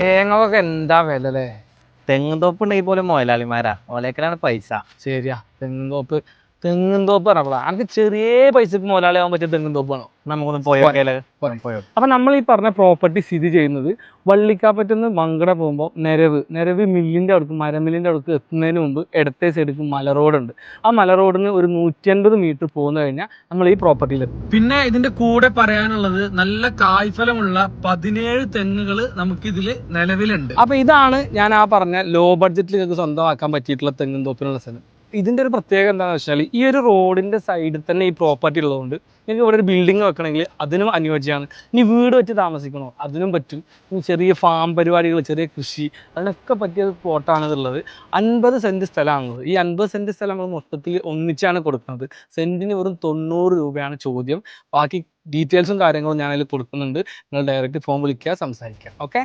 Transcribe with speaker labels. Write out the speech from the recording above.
Speaker 1: തേങ്ങക്കൊക്കെ എന്താ വില അല്ലേ
Speaker 2: തെങ്ങും തോപ്പ് ഉണ്ടെങ്കിൽ പോലും മുതലാളിമാരാ. ഓലേക്കലാണ് പൈസ.
Speaker 1: ശരിയാ. തെങ്ങുംതോപ്പ് തെങ്ങുംതോപ്പ് പറഞ്ഞപ്പോഴാ അനക്ക് ചെറിയ പൈസക്ക് മുതലാളിയാവാൻ പറ്റിയ തെങ്ങും തോപ്പാണോ
Speaker 2: നമുക്കൊന്ന് പോയോക്കേൽ
Speaker 1: അപ്പൊ നമ്മൾ ഈ പറഞ്ഞ പ്രോപ്പർട്ടി സ്ഥിതി ചെയ്യുന്നത് വള്ളിക്കാപ്പറ്റുന്ന മങ്കട പോകുമ്പോൾ നിരവ് നിരവ് മില്ലിന്റെ അടുത്ത് മരമില്ലിന്റെ അടുത്ത് എത്തുന്നതിന് മുമ്പ് ഇടത്തെ സൈഡിലേക്ക് മല റോഡുണ്ട് ആ മല റോഡിന് ഒരു നൂറ്റി അൻപത് മീറ്റർ പോകുന്ന കഴിഞ്ഞാൽ നമ്മൾ ഈ പ്രോപ്പർട്ടിയിൽ പിന്നെ ഇതിന്റെ കൂടെ പറയാനുള്ളത് നല്ല കായ്ഫലമുള്ള പതിനേഴ് തെങ്ങുകൾ നമുക്ക് ഇതിൽ നിലവിലുണ്ട്. അപ്പൊ ഇതാണ് ഞാൻ ആ പറഞ്ഞ ലോ ബഡ്ജറ്റിൽ നിങ്ങൾക്ക് സ്വന്തമാക്കാൻ പറ്റിയിട്ടുള്ള തെങ്ങും തോപ്പിനുള്ള സ്ഥലം. ഇതിന്റെ ഒരു പ്രത്യേകത എന്താണെന്ന് വെച്ചാൽ ഈ ഒരു റോഡിന്റെ സൈഡിൽ തന്നെ ഈ പ്രോപ്പർട്ടി ഉള്ളതുകൊണ്ട് നിങ്ങൾക്ക് ഇവിടെ ഒരു ബിൽഡിംഗ് വെക്കണമെങ്കിൽ അതിനും അനുയോജ്യമാണ്. ഇനി വീട് വെച്ച് താമസിക്കണോ? അതിനും പറ്റും. ഇനി ചെറിയ ഫാം പരിപാടികൾ ചെറിയ കൃഷി അതിനൊക്കെ പറ്റിയ പ്ലോട്ടാണ് ഇതുള്ളത്. അൻപത് സെന്റ് സ്ഥലമാണുള്ളത്. ഈ അൻപത് സെന്റ് സ്ഥലം നമ്മൾ മൊത്തത്തിൽ ഒന്നിച്ചാണ് കൊടുക്കുന്നത്. സെന്റിന് വെറും തൊണ്ണൂറ് രൂപയാണ് ചോദ്യം. ബാക്കി ഡീറ്റെയിൽസും കാര്യങ്ങളും ഞാൻ അതിൽ കൊടുക്കുന്നുണ്ട്. നിങ്ങൾ ഡയറക്റ്റ് ഫോൺ വിളിക്കുക സംസാരിക്കുക. ഓക്കെ